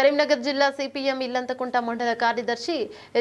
కరీంనగర్ జిల్లా సిపిఎం ఇల్లంతకుంట మండల కార్యదర్శి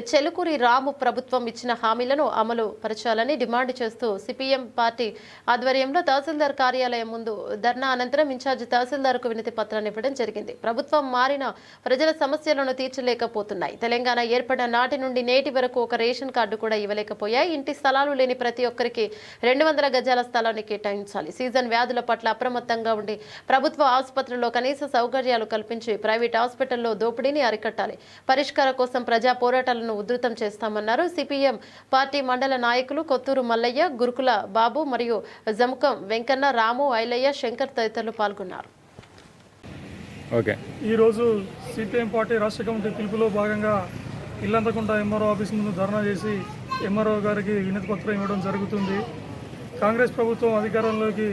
చెలుకూరి రాము ప్రభుత్వం ఇచ్చిన హామీలను అమలు పరచాలని డిమాండ్ చేస్తూ సిపిఎం పార్టీ ఆధ్వర్యంలో తహసీల్దార్ కార్యాలయం ముందు ధర్నా అనంతరం ఇన్ఛార్జి తహసీల్దార్కు వినతి పత్రాన్ని ఇవ్వడం జరిగింది. ప్రభుత్వం మారిన ప్రజల సమస్యలను తీర్చలేకపోతున్నాయి. తెలంగాణ ఏర్పడిన నాటి నుండి నేటి వరకు ఒక రేషన్ కార్డు కూడా ఇవ్వలేకపోయాయి. ఇంటి స్థలాలు లేని ప్రతి ఒక్కరికి రెండు వందల గజాల స్థలాన్ని కేటాయించాలి. సీజన్ వ్యాధుల పట్ల అప్రమత్తంగా ఉండి ప్రభుత్వ ఆసుపత్రుల్లో కనీస సౌకర్యాలు కల్పించి ప్రైవేట్ హాస్పిటల్లో దోపిడీని అరికట్టాలి. పరిష్కారం కోసం ప్రజా పోరాటాలను ఉధృతం చేస్తామన్నారు సిపిఎం పార్టీ మండల నాయకులు కొత్తూరు మల్లయ్య గురుకుల బాబు మరియు జముకం వెంకన్న రాము ఐలయ్య శంకర్ తదితరులు పాల్గొన్నారు. ఓకే. ఈరోజు సిపిఎం పార్టీ రాష్ట్ర కమిటీ పిలుపులో భాగంగా ఇల్లంతకుంట ఎంఆర్ఓ ఆఫీస్ ముందు ధర్నా చేసి ఎంఆర్ఓ గారికి వినతి పత్రం ఇవ్వడం జరుగుతుంది. కాంగ్రెస్ ప్రభుత్వం అధికారంలోకి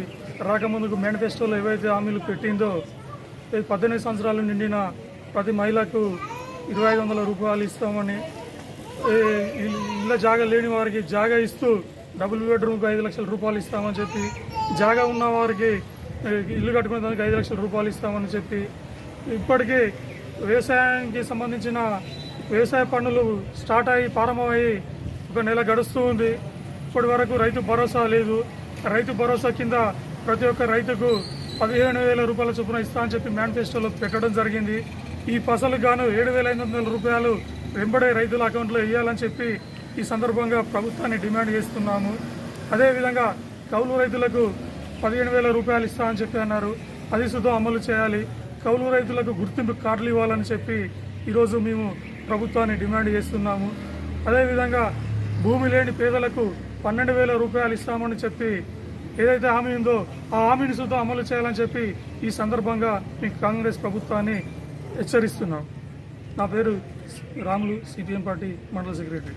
రాకముందుకు మేనిఫెస్టోలో ఏవైతే హామీలు పెట్టిందో ఈ పద్దెనిమిది సంవత్సరాలు నిండిన ప్రతి మహిళకు ఇరవై ఐదు వందల రూపాయలు ఇస్తామని ఇళ్ళ జాగా లేని వారికి జాగా ఇస్తూ డబుల్ బెడ్రూమ్కి ఐదు లక్షల రూపాయలు ఇస్తామని చెప్పి జాగా ఉన్న వారికి ఇల్లు కట్టుకునే దానికి ఐదు లక్షల రూపాయలు ఇస్తామని చెప్పి ఇప్పటికీ వ్యవసాయానికి సంబంధించిన వ్యవసాయ పనులు స్టార్ట్ అయ్యి ప్రారంభమయ్యి ఒక నెల గడుస్తూ ఉంది. ఇప్పటి వరకు రైతు భరోసా లేదు. రైతు భరోసా కింద ప్రతి ఒక్క రైతుకు పదిహేను వేల రూపాయల చొప్పున ఇస్తా అని చెప్పి మేనిఫెస్టోలో పెట్టడం జరిగింది. ఈ ఫసలు గాను ఏడు వేల ఐదు వందల రూపాయలు వెంబడే రైతుల అకౌంట్లో వేయాలని చెప్పి ఈ సందర్భంగా ప్రభుత్వాన్ని డిమాండ్ చేస్తున్నాము. అదేవిధంగా కౌలు రైతులకు పదిహేను వేల రూపాయలు ఇస్తామని చెప్పి అన్నారు. అది సుధా అమలు చేయాలి. కౌలు రైతులకు గుర్తింపు కార్డులు ఇవ్వాలని చెప్పి ఈరోజు మేము ప్రభుత్వాన్ని డిమాండ్ చేస్తున్నాము. అదేవిధంగా భూమి లేని పేదలకు పన్నెండు వేల రూపాయలు ఇస్తామని చెప్పి ఏదైతే హామీ ఉందో ఆ హామీని సుద్ధా అమలు చేయాలని చెప్పి ఈ సందర్భంగా మీకు కాంగ్రెస్ ప్రభుత్వాన్ని హెచ్చరిస్తున్నాం. నా పేరు రాములు సిపిఎం పార్టీ మండల సెక్రటరీ.